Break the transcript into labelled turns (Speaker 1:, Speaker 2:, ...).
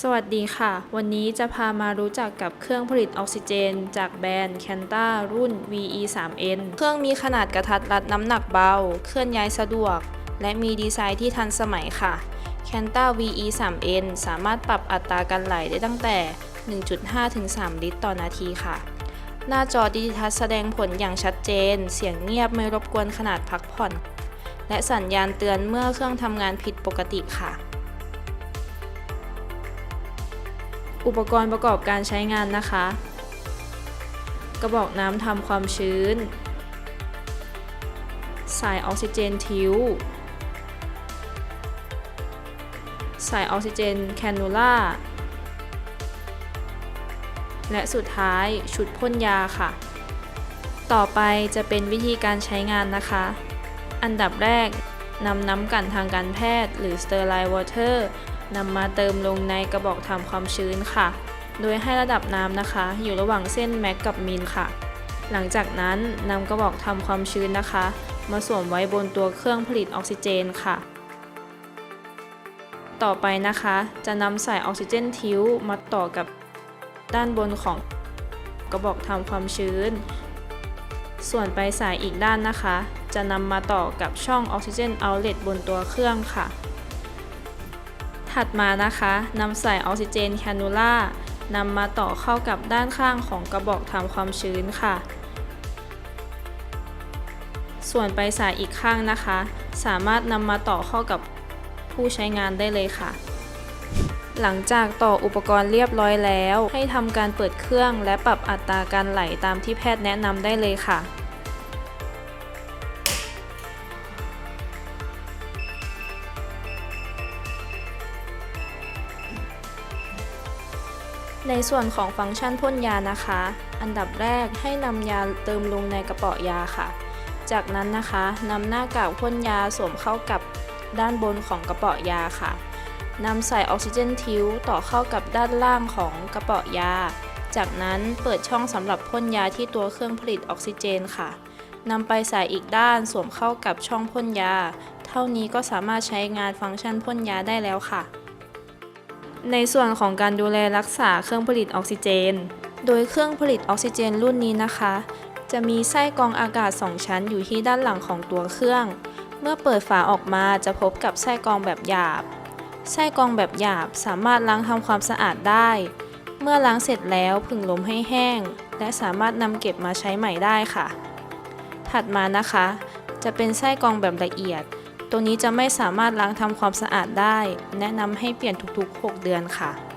Speaker 1: สวัสดีค่ะ วันนี้จะพามารู้จักกับเครื่องผลิตออกซิเจน จากแบรนด์ Canta รุ่น VE3N เครื่องมีขนาดกระทัดรัดน้ำหนักเบา เคลื่อนย้ายสะดวก และมีดีไซน์ที่ทันสมัยค่ะ Canta VE3N สามารถปรับอัตราการไหลได้ตั้งแต่ 1.5 ถึง 3 ลิตรต่อนาทีค่ะ หน้าจอดิจิทัลแสดงผลอย่างชัดเจน เสียงเงียบไม่รบกวนขนาดพักผ่อน และสัญญาณเตือนเมื่อเครื่องทำงานผิดปกติค่ะ อุปกรณ์ประกอบการใช้งานนะคะ กระบอกน้ำทำความชื้น สายออกซิเจนทิวสายออกซิเจนแคนูล่า และสุดท้ายชุดพ่นยาค่ะ ต่อไปจะเป็นวิธีการใช้งานนะคะ อันดับแรกนำน้ำกันทางการแพทย์ หรือ Sterilize Water นำมาเติมลงในกระบอกทำความชื้นค่ะ โดยให้ระดับน้ำนะคะ อยู่ระหว่างเส้นแม็กกับมิลค่ะ หลังจากนั้นนำกระบอกทำความชื้นนะคะ มาสวมไว้บนตัวเครื่องผลิตออกซิเจนค่ะ ต่อไปนะคะ จะนำสายออกซิเจนทิวมาต่อกับด้านบนของกระบอกทำความชื้น ส่วนปลายสายอีกด้านนะคะ จะนำมาต่อกับช่องออกซิเจนเอาเลตบนตัวเครื่องค่ะ ถัดมานะคะนำสายออกซิเจนแคนูล่านำมาต่อเข้ากับด้านข้างของกระบอกทำความชื้นค่ะ ส่วนปลายสายอีกข้างนะคะ สามารถนำมาต่อเข้ากับผู้ใช้งานได้เลยค่ะ หลังจากต่ออุปกรณ์เรียบร้อยแล้ว ให้ทำการเปิดเครื่องและปรับอัตราการไหลตามที่แพทย์แนะนำได้เลยค่ะ ในส่วนของฟังก์ชันพ่นยานะคะ อันดับแรกให้นำยาเติมลงในกระเป๋ายาค่ะ จากนั้นนะคะนำหน้ากากพ่นยาสวมเข้ากับด้านบนของกระเป๋ายาค่ะนำใส่ออกซิเจนทิวต่อเข้ากับด้านล่างของกระเป๋ายา จากนั้นเปิดช่องสำหรับพ่นยาที่ตัวเครื่องผลิตออกซิเจนค่ะนำไปใส่อีกด้านสวมเข้ากับช่องพ่นยา เท่านี้ก็สามารถใช้งานฟังก์ชันพ่นยาได้แล้วค่ะ ในส่วนของการดูแลรักษาเครื่องผลิตออกซิเจน โดยเครื่องผลิตออกซิเจนรุ่นนี้นะคะ จะมีไส้กรองอากาศ 2 ชั้นอยู่ที่ด้านหลังของตัวเครื่อง เมื่อเปิดฝาออกมาจะพบกับไส้กรองแบบหยาบ ไส้กรองแบบหยาบสามารถล้างทำความสะอาดได้ เมื่อล้างเสร็จแล้วผึ่งลมให้แห้ง และสามารถนำเก็บมาใช้ใหม่ได้ค่ะ ถัดมานะคะ จะเป็นไส้กรองแบบละเอียด ตัวนี้จะไม่สามารถล้างทำความสะอาดได้ แนะนำให้เปลี่ยนทุกๆ 6 เดือนค่ะ